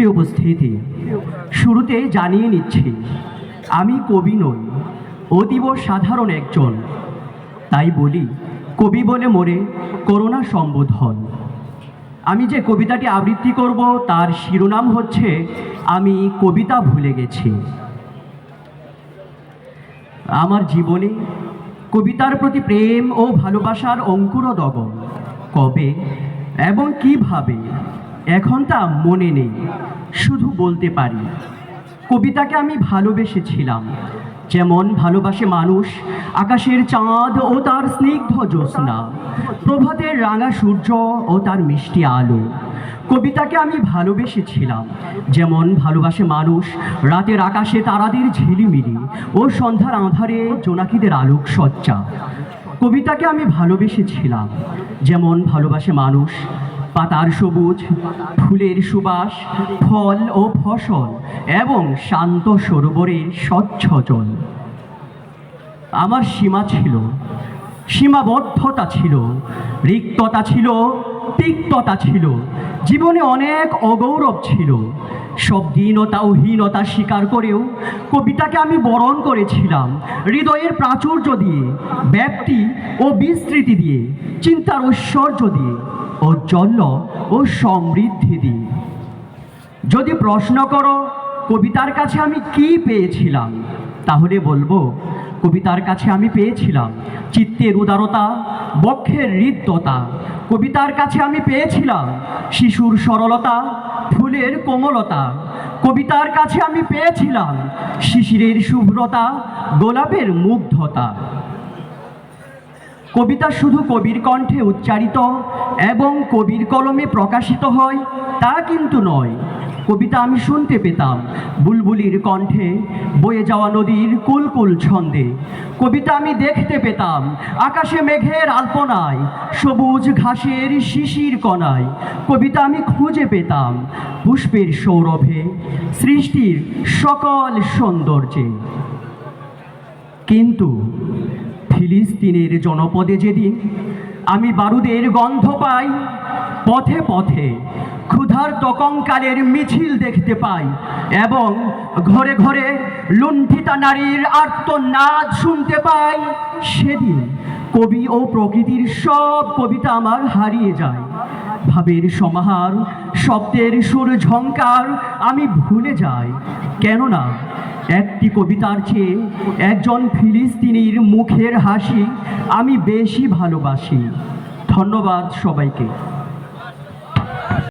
প্রিয় উপস্থিতি। শুরুতে জানিয়ে নিচ্ছি, আমি কবি নই, অতীব সাধারণ একজন। তাই বলি, কবি বলে মোরে করোনা সম্বোধন। আমি যে কবিতাটি আবৃত্তি করব, তার শিরোনাম হচ্ছে, আমি কবিতা ভুলে গেছি। আমার জীবনে কবিতার প্রতি প্রেম ও ভালোবাসার অঙ্কুরোদগম কবে এবং কীভাবে এখন তা মনে নেই, শুধু বলতে পারি। কবিতাকে আমি ভালোবেসেছিলাম। যেমন ভালোবাসে মানুষ, আকাশের চাঁদ ও তার স্নিগ্ধ জ্যোৎস্না, প্রভাতের রাঙা সূর্য ও তার মিষ্টি আলো। কবিতাকে আমি ভালোবেসেছিলাম। যেমন ভালোবাসে মানুষ, রাতের আকাশে তারাদের ঝিলিমিলি ও সন্ধ্যার আঁধারে জোনাকিদের আলোক সজ্জা কবিতাকে আমি ভালোবেসেছিলাম। যেমন ভালোবাসে মানুষ পাতার সবুজ, ফুলের সুবাস, ফল ও ফসল এবং শান্ত সরোবরের স্বচ্ছ জল। আমার সীমা ছিল, সীমাবদ্ধতা ছিল, রিক্ততা ছিল তিক্ততা ছিল। জীবনে অনেক অগৌরব ছিল। সব দীনতা ও হীনতা স্বীকার করেও কবিতাকে আমি বরণ করেছিলাম হৃদয়ের প্রাচুর্য দিয়ে, ব্যাপ্তি ও বিস্তৃতি দিয়ে, চিন্তার ঐশ্বর্য দিয়ে, ঔজ্জ্বল্য ও সমৃদ্ধি দিয়ে। যদি প্রশ্ন করো, কবিতার কাছে আমি কি পেয়েছিলাম, তাহলে বলব কবিতার কাছে আমি পেয়েছিলাম। চিত্তের উদারতা, বক্ষের হৃদ্যতা। কবিতার কাছে আমি পেয়েছিলাম। শিশুর সরলতা, ফুলের কোমলতা। কবিতার কাছে আমি পেয়েছিলাম। শিশিরের শুভ্রতা, গোলাপের মুগ্ধতা। কবিতা শুধু কবির কণ্ঠে উচ্চারিত এবং কবির কলমে প্রকাশিত হয়, তা কিন্তু নয়। কবিতা আমি শুনতে পেতাম। বুলবুলির কণ্ঠে বয়ে যাওয়া নদীর কুলকুল ছন্দে। কবিতা আমি দেখতে পেতাম আকাশে মেঘের আলপনায়, সবুজ ঘাসের শিশির কণায়। কবিতা আমি খুঁজে পেতাম পুষ্পের সৌরভে, সৃষ্টির সকল সৌন্দর্যে। কিন্তু ফিলিস্তিনের জনপদে যেদিন আমি বারুদের গন্ধ পাই, পথে পথে ক্ষুধার তকঙ্কালের মিছিল দেখতে পাই এবং ঘরে ঘরে লুণ্ঠিতা নারীর আর্তনাদ শুনতে পাই। সেদিন কবি ও প্রকৃতির সব কবিতা আমার হারিয়ে যায়। ভাবের সমাহার, শব্দের সুর ঝঙ্কার আমি ভুলে যাই। কেননা একটি কবিতার চেয়ে একজন ফিলিস্তিনির মুখের হাসি আমি বেশি ভালোবাসি। ধন্যবাদ সবাইকে।